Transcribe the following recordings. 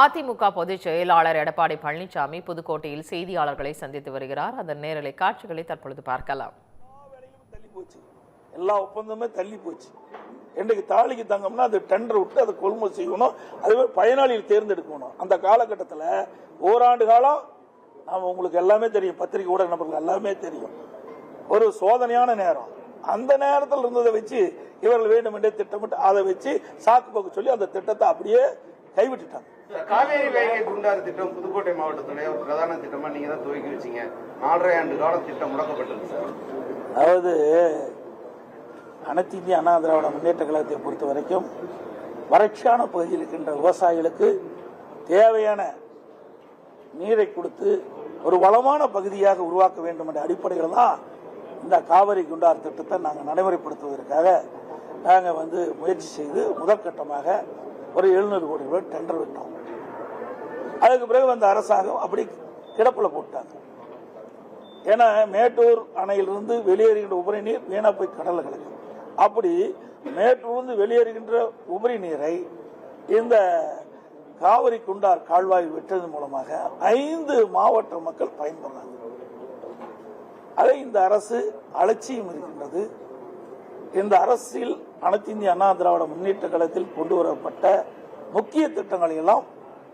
அதிமுக பொதுச் செயலாளர் எடப்பாடி பழனிசாமி புதுக்கோட்டையில் செய்தியாளர்களை சந்தித்து வருகிறார். அதன் நேரலை காட்சிகளை தற்பொழுது பார்க்கலாம். எல்லா ஒப்பந்தமே தள்ளி போச்சு. இன்றைக்கு தாலிக்கு தங்கம்னா அது டெண்டர் விட்டு அதை கொள்முதல் செய்யணும். அதுவே பயனாளிகள் தேர்ந்தெடுக்கணும். அந்த காலகட்டத்தில் ஓராண்டு காலம் நாம் உங்களுக்கு எல்லாமே தெரியும். பத்திரிகை ஊடக நபர்கள் எல்லாமே தெரியும். ஒரு சோதனையான நேரம். அந்த நேரத்தில் இருந்ததை வச்சு இவர்கள் வேண்டும் என்றே திட்டமிட்டு அதை வச்சு சாக்கு போக்கு சொல்லி அந்த திட்டத்தை அப்படியே கைவிட்டுட்டாங்க. காவேரி வைகை குண்டாறு திட்டம் புதுக்கோட்டை மாவட்டத்துடைய ஒரு பிரதான திட்டமா நீங்க தான் துவக்கி வச்சீங்க. நாலரை ஆண்டு காலம் திட்டம் முடக்கப்பட்டது சார். அதாவது அனைத்து இந்திய அண்ணா திராவிட முன்னேற்ற கழகத்தை பொறுத்த வரைக்கும் வறட்சியான பகுதியில் இருக்கின்ற விவசாயிகளுக்கு தேவையான நீரை கொடுத்து ஒரு வளமான பகுதியாக உருவாக்க வேண்டும் என்ற அடிப்படையில் தான் இந்த காவிரி குண்டார் திட்டத்தை நாங்கள் நடைமுறைப்படுத்துவதற்காக நாங்கள் வந்து முயற்சி செய்து முதற்கட்டமாக ஒரு எழுநூறு கோடி ரூபாய் டெண்டர் விட்டோம். அதுக்கு பிறகு அந்த அரசாங்கம் அப்படி கிடப்பில் போட்டாங்க. ஏன்னா மேட்டூர் அணையிலிருந்து வெளியேறுகின்ற உபரி நீர் வீணா போய் கடல்ல கிடக்கு. அப்படி மேட்டூர்ந்து வெளியேறுகின்ற உபரி நீரை இந்த காவிரி குண்டார் கால்வாய் விட்டது மூலமாக ஐந்து மாவட்ட மக்கள் பயன்படுறாங்க அதை இந்த அரசு அலட்சியம் இருக்கின்றது. இந்த அரசில் அனைத்து இந்திய அண்ணா திராவிட முன்னேற்ற கழகத்தில் கொண்டு வரப்பட்ட முக்கிய திட்டங்களை எல்லாம்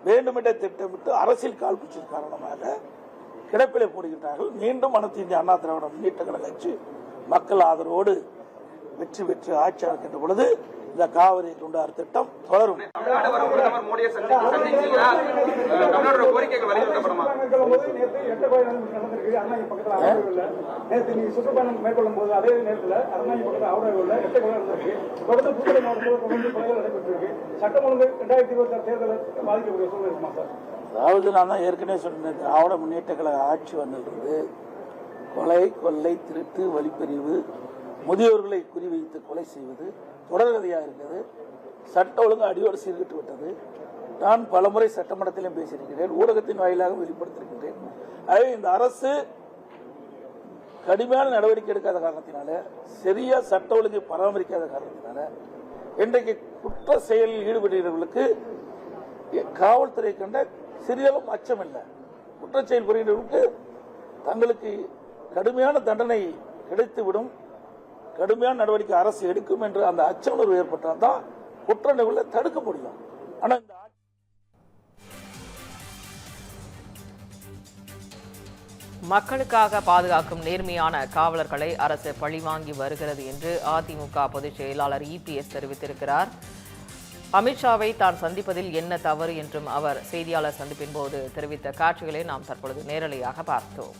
வேண்டுமென்றே திட்டமிட்டு அரசியல் காழ்ப்புச்சின் காரணமாக கிடப்பிலே போடுகின்றார்கள். மீண்டும் அனைத்து இந்திய அண்ணா திராவிட முன்னேற்ற கழக கட்சி மக்கள் ஆதரவோடு வெற்றி பெற்று ஆட்சி அமைக்கின்ற பொழுது இந்த காவிரி குண்டார் திட்டம் தொடரும். அதாவது நான் தான் ஏற்கனவே சொன்னேன் திராவிட முன்னேற்ற கழக ஆட்சி வந்ததிலிருந்து கொலை கொள்ளை திருட்டு வழிப்பறிவு முதியோர்களை குறிவைத்து கொலை செய்வது தொடர்கதையாக இருக்கிறது சட்ட ஒழுங்கு அடியோடு சீர்கிட்டு விட்டது. நான் பலமுறை சட்டமன்றத்திலும் பேசியிருக்கிறேன். ஊடகத்தின் வாயிலாக வெளிப்படுத்தியிருக்கிறேன். ஆகவே இந்த அரசு கடுமையான நடவடிக்கை எடுக்காத காரணத்தினால சரியா சட்ட ஒழுங்கை பராமரிக்காத காரணத்தினால இன்றைக்கு குற்ற செயலில் ஈடுபடுகிறவர்களுக்கு காவல்துறை கண்ட சிறிதளவும் அச்சம் இல்லை. குற்றச்செயல் புரிகிறவர்களுக்கு தங்களுக்கு கடுமையான தண்டனை கிடைத்துவிடும். கடுமையான நடவடிக்கை அரசு எடுக்கும் என்று அந்த அச்ச உணர்வு ஏற்பட்டால் தான் குற்ற நிகழ்வை தடுக்க முடியும். ஆனால் இந்த மக்களுக்காக பாதுகாக்கும் நேர்மையான காவலர்களை அரசு பழிவாங்கி வருகிறது என்று அதிமுக பொதுச் செயலாளர் இபிஎஸ் தெரிவித்திருக்கிறார். அமித்ஷாவை தான் சந்திப்பதில் என்ன தவறு என்றும் அவர் செய்தியாளர் சந்திப்பின் போது தெரிவித்த காட்சிகளை நாம் தற்பொழுது நேரலையாக பார்த்தோம்.